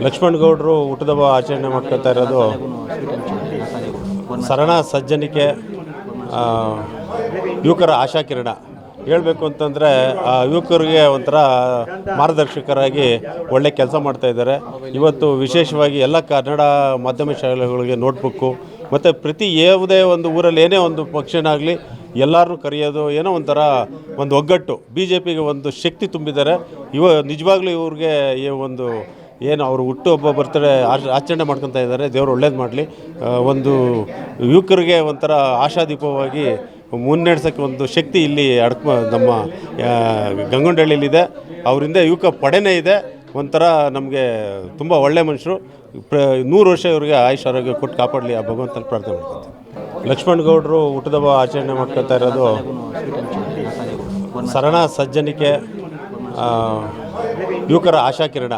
ಲಕ್ಷ್ಮಣಗೌಡರು ಹುಟ್ಟದಬ್ಬ ಆಚರಣೆ ಮಾಡ್ಕೊತಾ ಇರೋದು ಸರಣ ಸಜ್ಜನಿಕೆ ಯುವಕರ ಆಶಾಕಿರಣ ಹೇಳಬೇಕು ಅಂತಂದರೆ, ಆ, ಯುವಕರಿಗೆ ಒಂಥರ ಮಾರ್ಗದರ್ಶಕರಾಗಿ ಒಳ್ಳೆ ಕೆಲಸ ಮಾಡ್ತಾ ಇದ್ದಾರೆ. ಇವತ್ತು ವಿಶೇಷವಾಗಿ ಎಲ್ಲ ಕನ್ನಡ ಮಾಧ್ಯಮ ಶಾಲೆಗಳಿಗೆ ನೋಟ್ಬುಕ್ಕು, ಮತ್ತು ಪ್ರತಿ ಯಾವುದೇ ಒಂದು ಊರಲ್ಲಿ ಏನೇ ಒಂದು ಪಕ್ಷನಾಗಲಿ ಕರಿಯೋದು ಕರೆಯೋದು ಏನೋ ಒಂಥರ ಒಂದು ಒಗ್ಗಟ್ಟು. ಬಿ ಜೆ ಪಿಗೆ ಒಂದು ಶಕ್ತಿ ತುಂಬಿದ್ದಾರೆ. ಇವ ನಿಜವಾಗ್ಲೂ ಇವ್ರಿಗೆ ಈ ಒಂದು ಏನು ಅವರು ಹುಟ್ಟುಹಬ್ಬ ಬರ್ತಡೇ ಆಚರಣೆ ಮಾಡ್ಕೊತಾ ಇದ್ದಾರೆ. ದೇವರು ಒಳ್ಳೇದು ಮಾಡಲಿ. ಒಂದು ಯುವಕರಿಗೆ ಒಂಥರ ಆಶಾದೀಪವಾಗಿ ಮುನ್ನಡೆಸೋಕ್ಕೆ ಒಂದು ಶಕ್ತಿ ಇಲ್ಲಿ ಅಡ್ಕ ನಮ್ಮ ಗಂಗೊಂಡಹಳ್ಳಿಯಲ್ಲಿದೆ. ಅವರಿಂದ ಯುವಕ ಪಡೆನೇ ಇದೆ. ಒಂಥರ ನಮಗೆ ತುಂಬ ಒಳ್ಳೆ ಮನುಷ್ಯರು. ಪ್ರ, ನೂರು ವರ್ಷ ಇವರಿಗೆ ಆಯುಷ್ ಆರೋಗ್ಯ ಕೊಟ್ಟು ಕಾಪಾಡಲಿ ಆ ಭಗವಂತನ ಪ್ರಾರ್ಥನೆ ಮಾಡ್ಕೊತೀವಿ. ಲಕ್ಷ್ಮಣ್ ಗೌಡರು ಹುಟ್ಟದಬ್ಬ ಆಚರಣೆ ಮಾಡ್ಕೊತಾ ಇರೋದು ಶರಣ ಸಜ್ಜನಿಕೆ ಯುವಕರ ಆಶಾಕಿರಣ.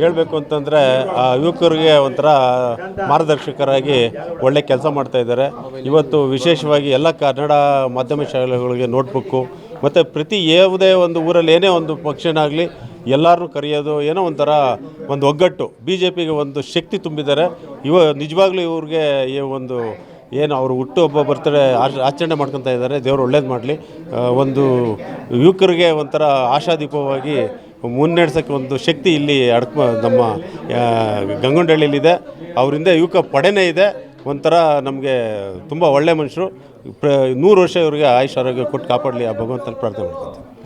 ಹೇಳಬೇಕು ಅಂತಂದರೆ, ಆ ಯುವಕರಿಗೆ ಒಂಥರ ಮಾರ್ಗದರ್ಶಕರಾಗಿ ಒಳ್ಳೆ ಕೆಲಸ ಮಾಡ್ತಾ ಇದ್ದಾರೆ. ಇವತ್ತು ವಿಶೇಷವಾಗಿ ಎಲ್ಲ ಕನ್ನಡ ಮಾಧ್ಯಮ ಶಾಲೆಗಳಿಗೆ ನೋಟ್ಬುಕ್ಕು, ಮತ್ತು ಪ್ರತಿ ಯಾವುದೇ ಒಂದು ಊರಲ್ಲಿ ಏನೇ ಒಂದು ಪಕ್ಷನಾಗಲಿ ಎಲ್ಲರನ್ನೂ ಕರೆಯೋದು ಏನೋ ಒಂಥರ ಒಂದು ಒಗ್ಗಟ್ಟು. ಬಿ ಜೆ ಪಿಗೆ ಒಂದು ಶಕ್ತಿ ತುಂಬಿದ್ದಾರೆ. ಇವ ನಿಜವಾಗ್ಲೂ ಇವ್ರಿಗೆ ಈ ಒಂದು ಏನು ಅವರು ಹುಟ್ಟುಹಬ್ಬ ಬರ್ತಡೆ ಆಚರಣೆ ಮಾಡ್ಕೊತಾ ಇದ್ದಾರೆ, ದೇವರು ಒಳ್ಳೇದು ಮಾಡಲಿ. ಒಂದು ಯುವಕರಿಗೆ ಒಂಥರ ಆಶಾದೀಪವಾಗಿ ಮುನ್ನಡೆಸೋಕ್ಕೆ ಒಂದು ಶಕ್ತಿ ಇಲ್ಲಿ ಅಡ್ಕ ನಮ್ಮ ಗಂಗೊಂಡಳ್ಳಿಯಲ್ಲಿದೆ ಅವರಿಂದ ಯುವಕ ಪಡೆನೇ ಇದೆ. ಒಂಥರ ನಮಗೆ ತುಂಬ ಒಳ್ಳೆ ಮನುಷ್ಯರು. ಪ್ರ, ನೂರು ವರ್ಷ ಇವರಿಗೆ ಆಯುಷ್ ಆರೋಗ್ಯ ಕೊಟ್ಟು ಕಾಪಾಡಲಿ ಆ ಭಗವಂತನ ಪ್ರಾರ್ಥನೆ ಮಾಡ್ಕೊತೀನಿ